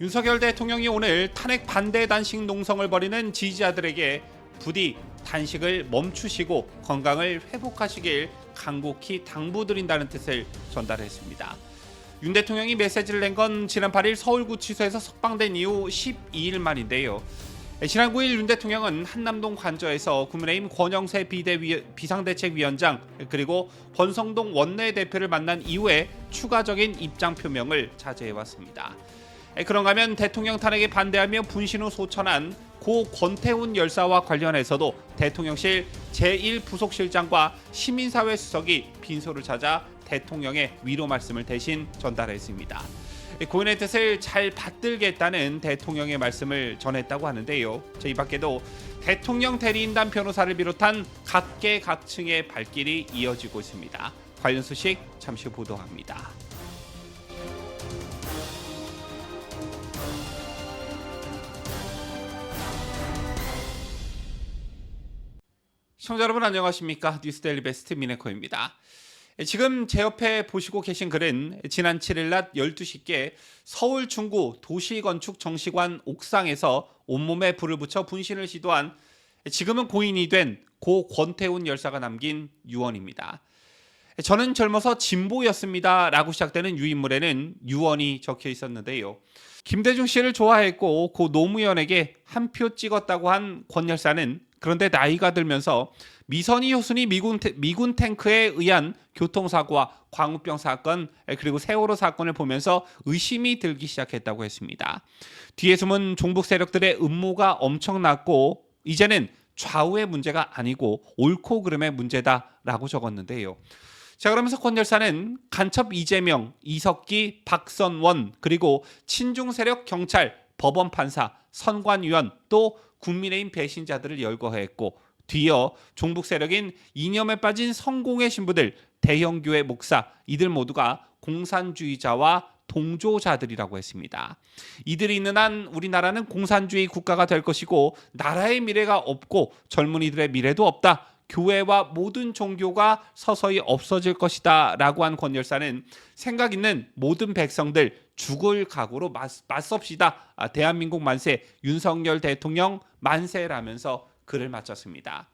윤석열 대통령이 오늘 탄핵 반대 단식 농성을 벌이는 지지자들에게 부디 단식을 멈추시고 건강을 회복하시길 간곡히 당부드린다는 뜻을 전달했습니다. 윤 대통령이 메시지를 낸 건 지난 8일 서울구치소에서 석방된 이후 12일 만인데요. 지난 9일 윤 대통령은 한남동 관저에서 국민의힘 권영세 비대위 비상대책위원장 그리고 권성동 원내대표를 만난 이후에 추가적인 입장 표명을 자제해 왔습니다. 그런가 하면 대통령 탄핵에 반대하며 분신 후 소천한 고 권태훈 열사와 관련해서도 대통령실 제1부속실장과 시민사회 수석이 빈소를 찾아 대통령의 위로 말씀을 대신 전달했습니다. 고인의 뜻을 잘 받들겠다는 대통령의 말씀을 전했다고 하는데요. 저이 밖에도 대통령 대리인단 변호사를 비롯한 각계 각층의 발길이 이어지고 있습니다. 관련 소식 잠시 후 보도합니다. 시청자 여러분 안녕하십니까 뉴스데일리 베스트 미네코입니다. 지금 제 옆에 보시고 계신 글은 지난 7일 낮 12시께 서울 중구 도시건축 정시관 옥상에서 온몸에 불을 붙여 분신을 시도한 지금은 고인이 된 고 권태훈 열사가 남긴 유언입니다. 저는 젊어서 진보였습니다. 라고 시작되는 유인물에는 유언이 적혀 있었는데요. 김대중 씨를 좋아했고 고 노무현에게 한 표 찍었다고 한 권 열사는 그런데 나이가 들면서 미선희 효순이 미군, 태- 미군 탱크에 의한 교통사고와 광우병 사건 그리고 세월호 사건을 보면서 의심이 들기 시작했다고 했습니다. 뒤에 숨은 종북 세력들의 음모가 엄청났고 이제는 좌우의 문제가 아니고 옳고 그름의 문제다라고 적었는데요. 자 그러면서 권 열사는 간첩 이재명, 이석기, 박선원 그리고 친중 세력 경찰, 법원 판사, 선관위원 또 국민의힘 배신자들을 열거했고 뒤이어 종북 세력인 이념에 빠진 성공의 신부들, 대형교회 목사 이들 모두가 공산주의자와 동조자들이라고 했습니다. 이들이 있는 한 우리나라는 공산주의 국가가 될 것이고 나라의 미래가 없고 젊은이들의 미래도 없다. 교회와 모든 종교가 서서히 없어질 것이다 라고 한 권 열사는 생각 있는 모든 백성들 죽을 각오로 맞, 맞섭시다. 아, 대한민국 만세, 윤석열 대통령 만세라면서 글을 마쳤습니다.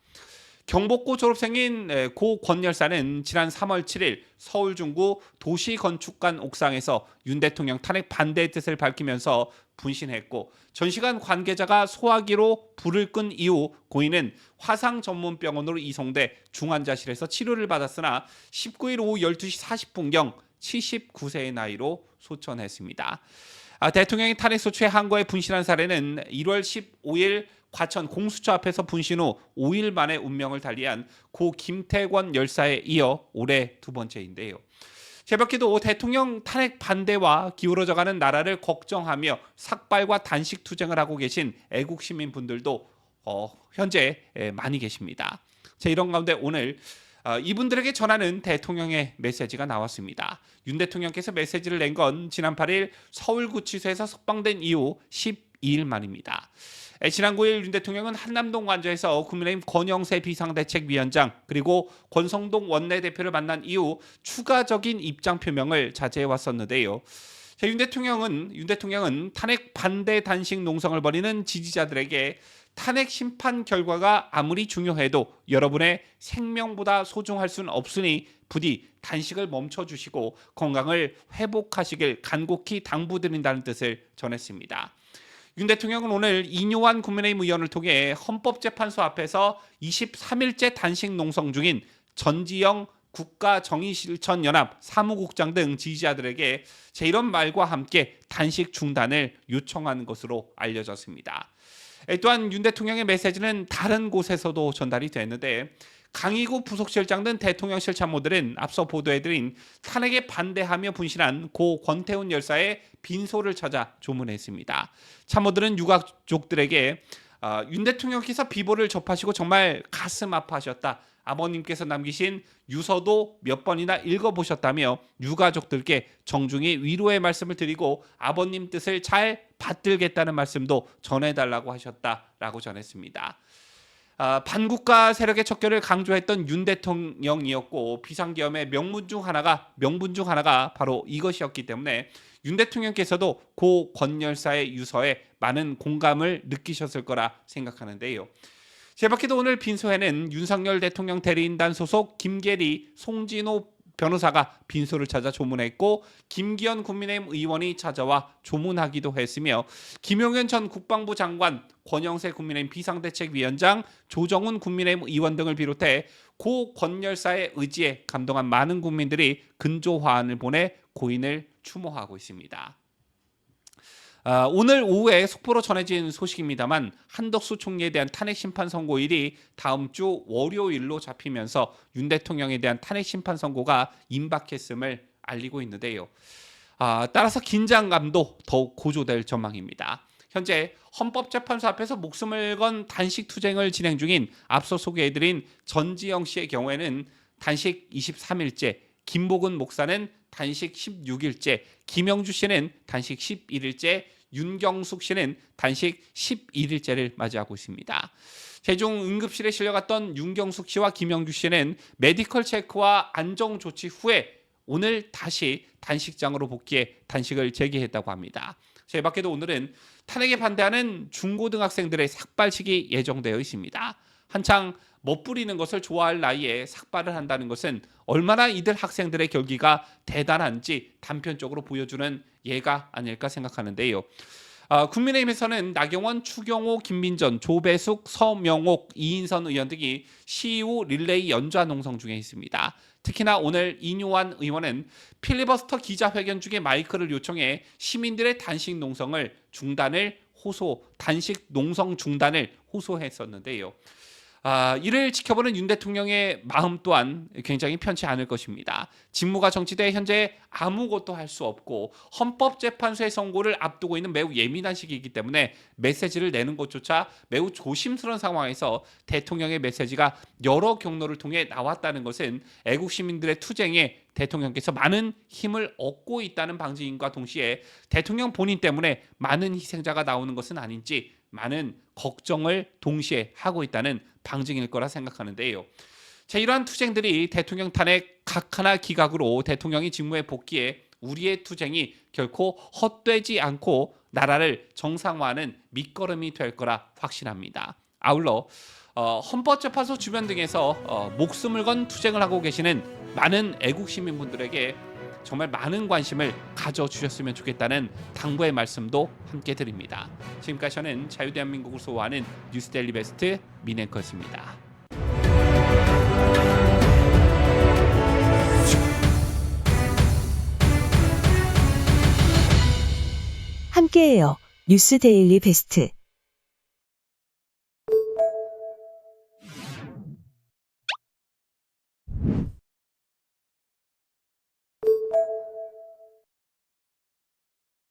경복고 졸업생인 고 권 열사는 지난 3월 7일 서울 중구 도시건축관 옥상에서 윤 대통령 탄핵 반대의 뜻을 밝히면서 분신했고 전시관 관계자가 소화기로 불을 끈 이후 고인은 화상 전문 병원으로 이송돼 중환자실에서 치료를 받았으나 19일 오후 12시 40분경 79세의 나이로 소천했습니다. 아, 대통령이 탄핵 소추에 항거에 분신한 사례는 1월 15일 과천 공수처 앞에서 분신 후 5일 만에 운명을 달리한 고 김태권 열사에 이어 올해 두 번째인데요. 새벽기도 대통령 탄핵 반대와 기울어져가는 나라를 걱정하며 삭발과 단식 투쟁을 하고 계신 애국 시민분들도 어, 현재 에, 많이 계십니다. 자, 이런 가운데 오늘 어, 이분들에게 전하는 대통령의 메시지가 나왔습니다. 윤 대통령께서 메시지를 낸 건 지난 8일 서울구치소에서 석방된 이후 12일 만입니다. 에, 지난 9일 윤 대통령은 한남동 관저에서 국민의힘 권영세 비상대책위원장 그리고 권성동 원내대표를 만난 이후 추가적인 입장 표명을 자제해 왔었는데요. 자, 윤 대통령은 윤 대통령은 탄핵 반대 단식 농성을 벌이는 지지자들에게 탄핵 심판 결과가 아무리 중요해도 여러분의 생명보다 소중할 수는 없으니 부디 단식을 멈춰 주시고 건강을 회복하시길 간곡히 당부드린다는 뜻을 전했습니다. 윤 대통령은 오늘 이뇨한 국민의힘 의원을 통해 헌법재판소 앞에서 23일째 단식 농성 중인 전지영 국가정의실천연합 사무국장 등 지지자들에게 제 이런 말과 함께 단식 중단을 요청하는 것으로 알려졌습니다. 에, 또한 윤 대통령의 메시지는 다른 곳에서도 전달이 됐는데 강희구 부속실장 등 대통령실 참모들은 앞서 보도해드린 탄핵에 반대하며 분신한 고 권태훈 열사의 빈소를 찾아 조문했습니다. 참모들은 유가족들에게 어, 윤 대통령께서 비보를 접하시고 정말 가슴 아파하셨다. 아버님께서 남기신 유서도 몇 번이나 읽어보셨다며 유가족들께 정중히 위로의 말씀을 드리고 아버님 뜻을 잘 받들겠다는 말씀도 전해달라고 하셨다라고 전했습니다. 아, 반국가 세력의 척결을 강조했던 윤 대통령이었고 비상계엄의 명분 중 하나가 명분 중 하나가 바로 이것이었기 때문에 윤 대통령께서도 고 권열사의 유서에 많은 공감을 느끼셨을 거라 생각하는데요. 제밖에도 오늘 빈소에는 윤석열 대통령 대리인단 소속 김계리, 송진호 변호사가 빈소를 찾아 조문했고 김기현 국민의힘 의원이 찾아와 조문하기도 했으며 김용현 전 국방부 장관, 권영세 국민의힘 비상대책위원장, 조정훈 국민의힘 의원 등을 비롯해 고 권열사의 의지에 감동한 많은 국민들이 근조 화환을 보내 고인을 추모하고 있습니다. 아, 오늘 오후에 속보로 전해진 소식입니다만 한덕수 총리에 대한 탄핵 심판 선고일이 다음 주 월요일로 잡히면서 윤 대통령에 대한 탄핵 심판 선고가 임박했음을 알리고 있는데요. 아, 따라서 긴장감도 더욱 고조될 전망입니다. 현재 헌법재판소 앞에서 목숨을 건 단식 투쟁을 진행 중인 앞서 소개해드린 전지영 씨의 경우에는 단식 23일째, 김복은 목사는 단식 16일째, 김영주 씨는 단식 11일째, 윤경숙 씨는 단식 11일째를 맞이하고 있습니다. 세종 응급실에 실려갔던 윤경숙 씨와 김영주 씨는 메디컬 체크와 안정 조치 후에 오늘 다시 단식장으로 복귀해 단식을 재개했다고 합니다. 저희 밖에도 오늘은 탄핵에 반대하는 중고등학생들의 삭발식이 예정되어 있습니다. 한창 멋부리는 것을 좋아할 나이에 삭발을 한다는 것은 얼마나 이들 학생들의 결기가 대단한지 단편적으로 보여주는 예가 아닐까 생각하는데요. 아, 국민의힘에서는 나경원, 추경호, 김민전, 조배숙, 서명옥, 이인선 의원 등이 시우 릴레이 연좌 농성 중에 있습니다. 특히나 오늘 이뇨환 의원은 필리버스터 기자회견 중에 마이크를 요청해 시민들의 단식 농성을 중단을 호소, 단식 농성 중단을 호소했었는데요. 아, 이를 지켜보는 윤 대통령의 마음 또한 굉장히 편치 않을 것입니다. 직무가 정치돼 현재 아무것도 할 수 없고 헌법재판소의 선고를 앞두고 있는 매우 예민한 시기이기 때문에 메시지를 내는 것조차 매우 조심스러운 상황에서 대통령의 메시지가 여러 경로를 통해 나왔다는 것은 애국 시민들의 투쟁에 대통령께서 많은 힘을 얻고 있다는 방증인과 동시에 대통령 본인 때문에 많은 희생자가 나오는 것은 아닌지 많은 걱정을 동시에 하고 있다는 방증일 거라 생각하는데요. 자, 이러한 투쟁들이 대통령 탄핵 각 하나 기각으로 대통령이 직무에 복귀해 우리의 투쟁이 결코 헛되지 않고 나라를 정상화하는 밑거름이 될 거라 확신합니다. 아울러 어, 헌법재판소 주변 등에서 어, 목숨을 건 투쟁을 하고 계시는 많은 애국 시민분들에게 정말 많은 관심을 가져주셨으면 좋겠다는 당부의 말씀도 함께 드립니다. 지금까지 저는 자유대한민국을 소화하는 뉴스데일리 베스트 민앵커였습니다. 함께해요. 뉴스 데일리 베스트.